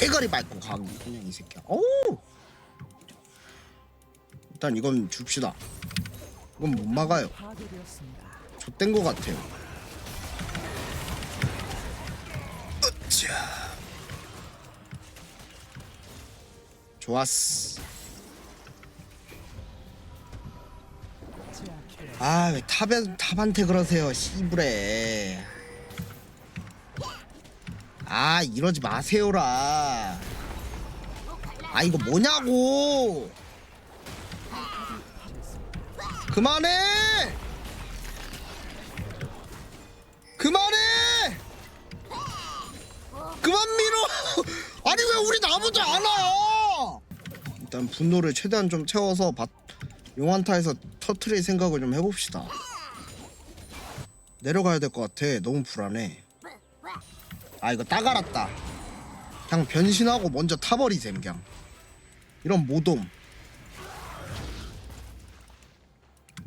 대가리 밟고 가기 그냥 이 새끼야. 오 일단 이건 줍시다. 이건 못 막아요. 좆된 거 같아요. 으쌰. 좋았어. 아 왜 탑에 탑한테 그러세요 씨부레 아 이러지 마세요라 아 이거 뭐냐고 그만해 그만해 그만 밀어 아니 왜 우리 나무도 안 와? 일단 분노를 최대한 좀 채워서 바, 용한타에서 터트릴 생각을 좀 해봅시다. 내려가야 될 것 같아. 너무 불안해. 아 이거 딱 알았다. 그냥 변신하고 먼저 타버리셈 그냥. 이런 모돔.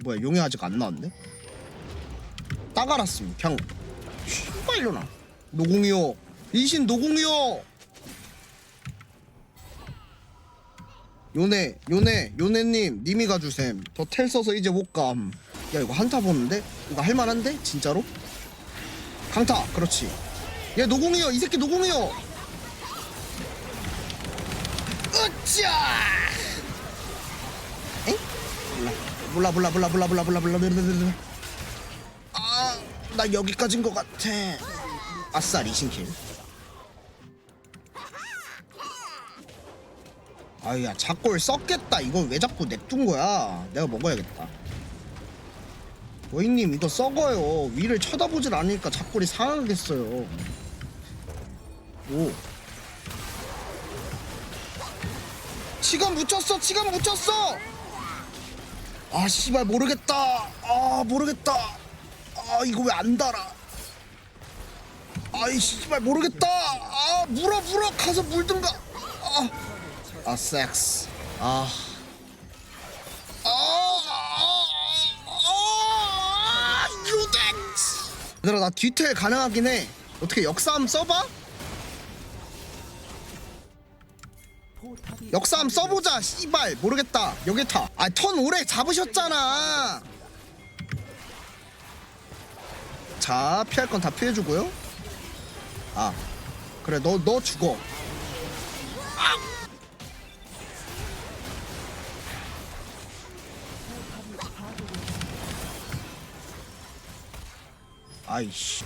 뭐야 용이 아직 안 나왔네? 딱 알았음. 그냥 씨발 일어나. 노공이요. 이신 노공이요. 요네 요네 요네님 님이 가주셈 더 텔 써서 이제 못감 야 이거 한타 보는데? 이거 할만한데? 진짜로? 강타 그렇지 얘 노공이요. 이 새끼 노공이요. 으쌰! 엥? 몰라. 몰라 몰라 몰라 몰라 몰라 몰라 몰라 몰라 아나 여기까지인 것 같아. 아싸 리신킬. 아야 작골 썩겠다. 이걸 왜 자꾸 냅둔 거야? 내가 먹어야겠다. 고객님 이거 썩어요. 위를 쳐다보질 않으니까 작골이 상하겠어요 오. 치감 묻혔어 치감 묻혔어! 아 씨발 모르겠다. 아 모르겠다. 아 이거 왜 안 달아? 아이 씨발 모르겠다. 아 물어 물어. 가서 물든가. 아 아 섹스. 아. 아, 아, 아, 유덴스! 얘들아 나 뒤틀 가능하긴 해. 어떻게 역사함 써봐? 역사함 써보자 씨발. 모르겠다. 여기 타아턴 오래 잡으셨잖아. 자 피할 건 다 피해주고요. 아 그래 너 너 죽어. 아이씨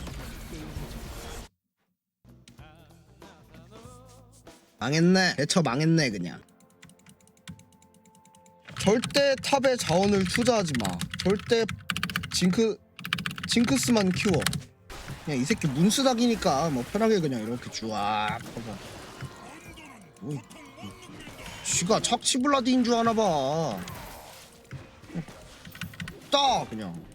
망했네? 대처 망했네 그냥. 절대 탑에 자원을 투자하지 마. 절대 징크 징크스만 키워. 그냥 이 새끼 문수닥이니까 뭐 편하게 그냥 이렇게 쫙 하고 뭐, 이- 쥐가 착취블라디인 줄 아나 봐. 따 그냥.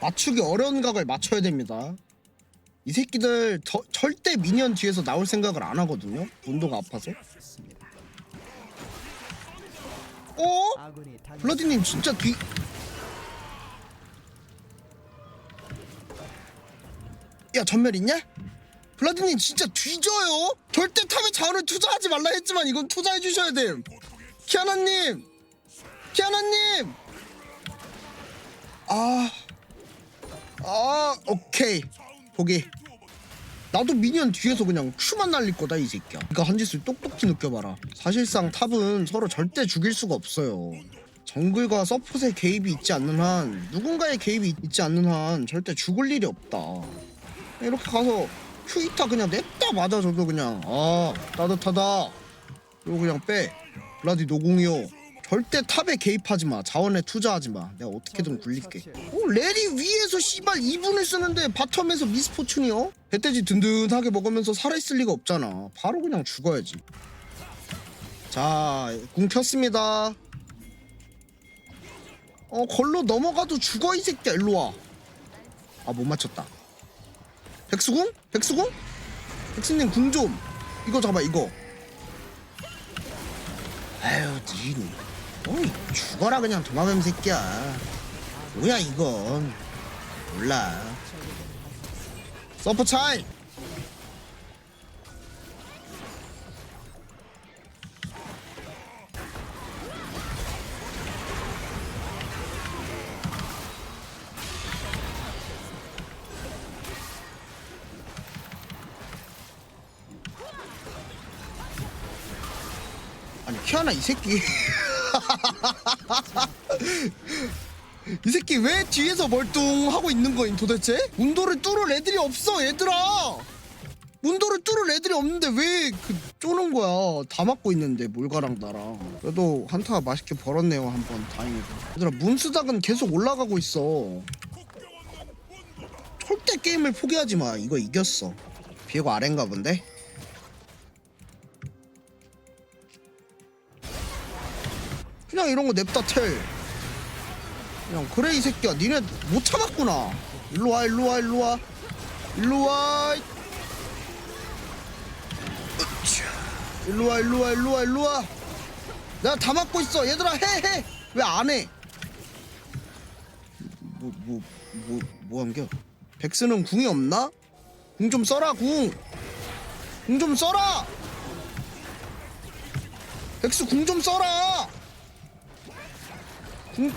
맞추기 어려운 각을 맞춰야 됩니다. 이 새끼들 저- 절대 미니언 뒤에서 나올 생각을 안 하거든요. 분도가 아파서. 어? 블러디님 진짜 뒤. 야 전멸 있냐? 블러디님 진짜 뒤져요. 절대 탑에 자원을 투자하지 말라 했지만 이건 투자해 주셔야 돼. 키아나님, 키아나님. 아, 아, 오케이. 포기. 나도 미니언 뒤에서 그냥 큐만 날릴 거다 이 새끼야. 그러니까 한 짓을 똑똑히 느껴봐라. 사실상 탑은 서로 절대 죽일 수가 없어요. 정글과 서폿의 개입이 있지 않는 한 누군가의 개입이 있지 않는 한 절대 죽을 일이 없다. 이렇게 가서 큐이타 그냥 냅다 맞아줘도 그냥 아 따뜻하다. 이거 그냥 빼. 블라디 노공이요. 절대 탑에 개입하지 마. 자원에 투자하지 마. 내가 어떻게든 굴릴게. 어, 레리 위에서 씨발 2분을 쓰는데 바텀에서 미스포춘이요? 배돼지 든든하게 먹으면서 살아있을 리가 없잖아. 바로 그냥 죽어야지. 자, 궁 켰습니다. 어, 걸로 넘어가도 죽어, 이 새끼야. 일로 와. 아, 못 맞췄다. 백수궁? 백수궁? 백수님 궁 좀. 이거 잡아, 이거. 아유, 니. 어이 죽어라 그냥 도마뱀 새끼야. 뭐야 이건. 몰라. 서프 차이! 아니 키아나 이 새끼. 이 새끼 왜 뒤에서 멀뚱하고 있는 거임 도대체? 문도를 뚫을 애들이 없어 얘들아! 문도를 뚫을 애들이 없는데 왜 그 쪼는 거야? 다 맞고 있는데 몰가랑 나랑. 그래도 한타가 맛있게 벌었네요 한번. 다행이다. 얘들아 문수작은 계속 올라가고 있어. 절대 게임을 포기하지 마. 이거 이겼어. 비에고 아래인가 본데? 그냥 이런 거 냅다 텔. 그냥 그래 이 새끼야. 니네 못 참았구나. 일로와 일로와 일로와. 일로와. 일로와 일로와 일로와 일로와. 내가 다 막고 있어. 얘들아 해해. 왜 안해? 뭐 뭐 뭐 뭐 한겨 백스는 궁이 없나? 궁 좀 써라 궁 궁 좀 써라. 백스 궁 좀 써라 궁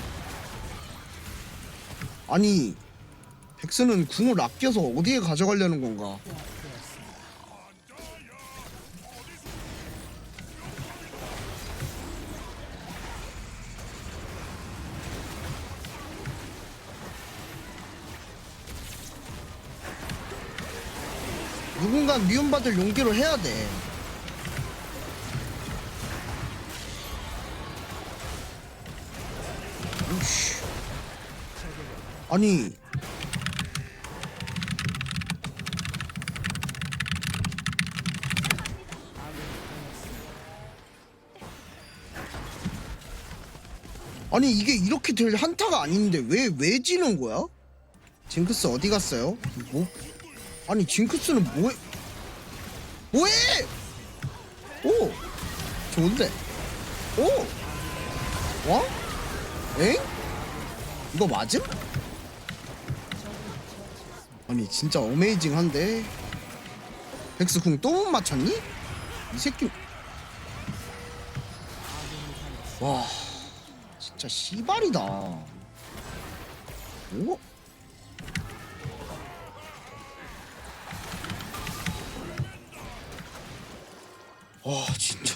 아니 백스는 궁을 아껴서 어디에 가져가려는 건가? 누군가 미움받을 용기로 해야 돼 아니 아니 이게 이렇게 될 한타가 아닌데 왜 왜 지는 거야? 징크스 어디 갔어요? 뭐? 아니 징크스는 뭐해? 뭐해? 오 좋은데 오 어? 엥? 이거 맞음? 아니 진짜 어메이징한데 백스 궁또 못 맞췄니? 이 새끼 와 진짜 씨발이다 오? 와 진짜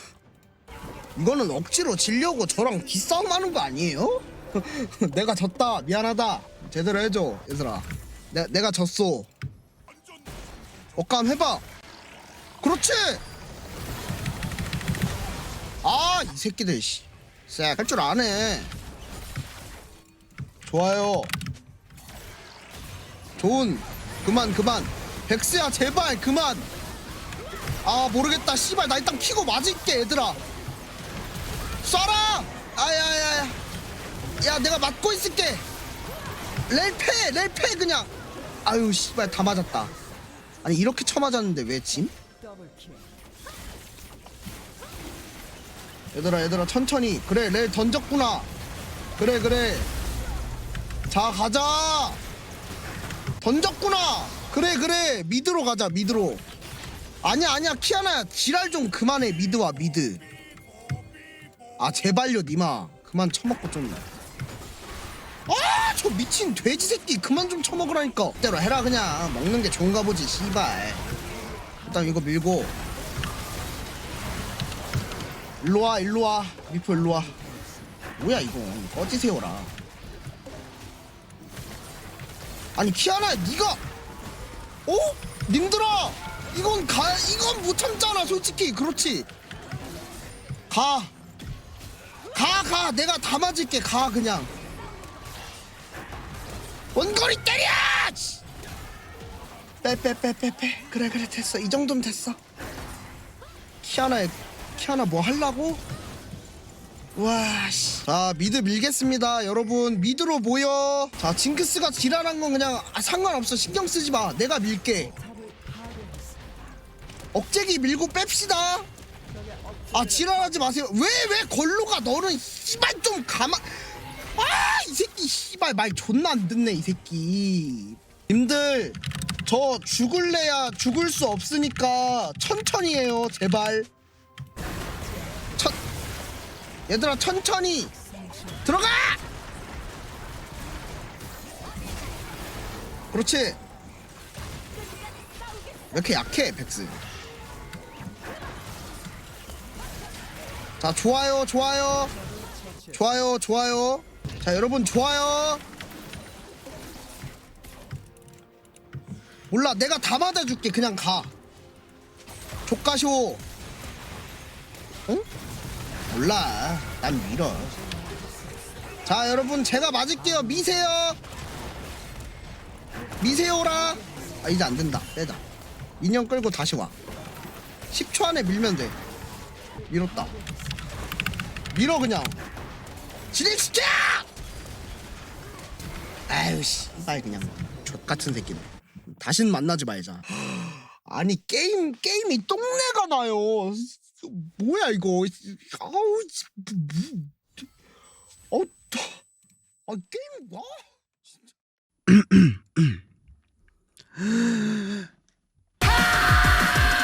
이거는 억지로 지려고 저랑 기싸움 하는 거 아니에요? 내가 졌다 미안하다 제대로 해줘 얘들아 내, 내가 졌어 억감 해봐. 그렇지! 아 이 새끼들 씨쎄할줄 아네. 좋아요. 좋은. 그만 그만. 백스야 제발 그만. 아 모르겠다. 씨발 나 일단 키고 맞을게 얘들아. 쏴라! 아야야야 야 내가 맞고 있을게. 렐패 렐패 그냥 아유 씨발 다 맞았다. 아니 이렇게 쳐맞았는데 왜 짐? 얘들아 얘들아 천천히. 그래 렐 던졌구나. 그래 그래. 자 가자. 던졌구나. 그래 그래. 미드로 가자 미드로. 아니야 아니야. 키아나야 지랄 좀 그만해 미드와 미드. 아 제발요 니마. 그만 처먹고 좀아 저 미친 돼지 새끼 그만 좀 처먹으라니까. 때로 해라 그냥. 먹는 게 좋은가 보지 씨발. 일단 이거 밀고. 일로와 일로와. 미포 일로와. 뭐야 이거. 꺼지세요라. 아니 키아나 니가. 어? 님들아! 이건 가 이건 못 참잖아 솔직히. 그렇지? 가. 가, 가. 내가 다 맞을게. 가, 그냥. 원거리 때려! 씨. 빼, 빼, 빼, 빼, 빼. 그래, 그래, 됐어. 이 정도면 됐어. 키아나, 키아나 뭐 하려고? 와, 씨. 자, 미드 밀겠습니다. 여러분, 미드로 모여. 자, 징크스가 지랄한 건 그냥 아, 상관없어. 신경 쓰지 마. 내가 밀게. 억제기 밀고 뺍시다. 아 지랄하지 마세요. 왜 왜 걸로가 너는 씨발 좀 가만. 아 이 새끼 씨발 말 존나 안 듣네 이 새끼. 님들 저 죽을래야 죽을 수 없으니까 천천히 해요 제발. 천 얘들아 천천히 들어가. 그렇지. 왜 이렇게 약해 백스? 자 좋아요 좋아요 좋아요 좋아요 자 여러분 좋아요. 몰라 내가 다 받아줄게. 그냥 가. 족가쇼. 응? 몰라. 난 밀어. 자 여러분 제가 맞을게요. 미세요. 미세요라. 아 이제 안된다. 빼자. 인형 끌고 다시 와. 10초 안에 밀면 돼. 밀었다. 밀어 그냥. 진행시켜 아유 씨발 그냥 뭐 족 같은 새끼네. 다신 만나지 말자. 아니 게임 게임이 똥내가 나요. 뭐야 이거? 아우 씨, 뭐, 뭐, 뭐 아 게임 와. 진짜. 아!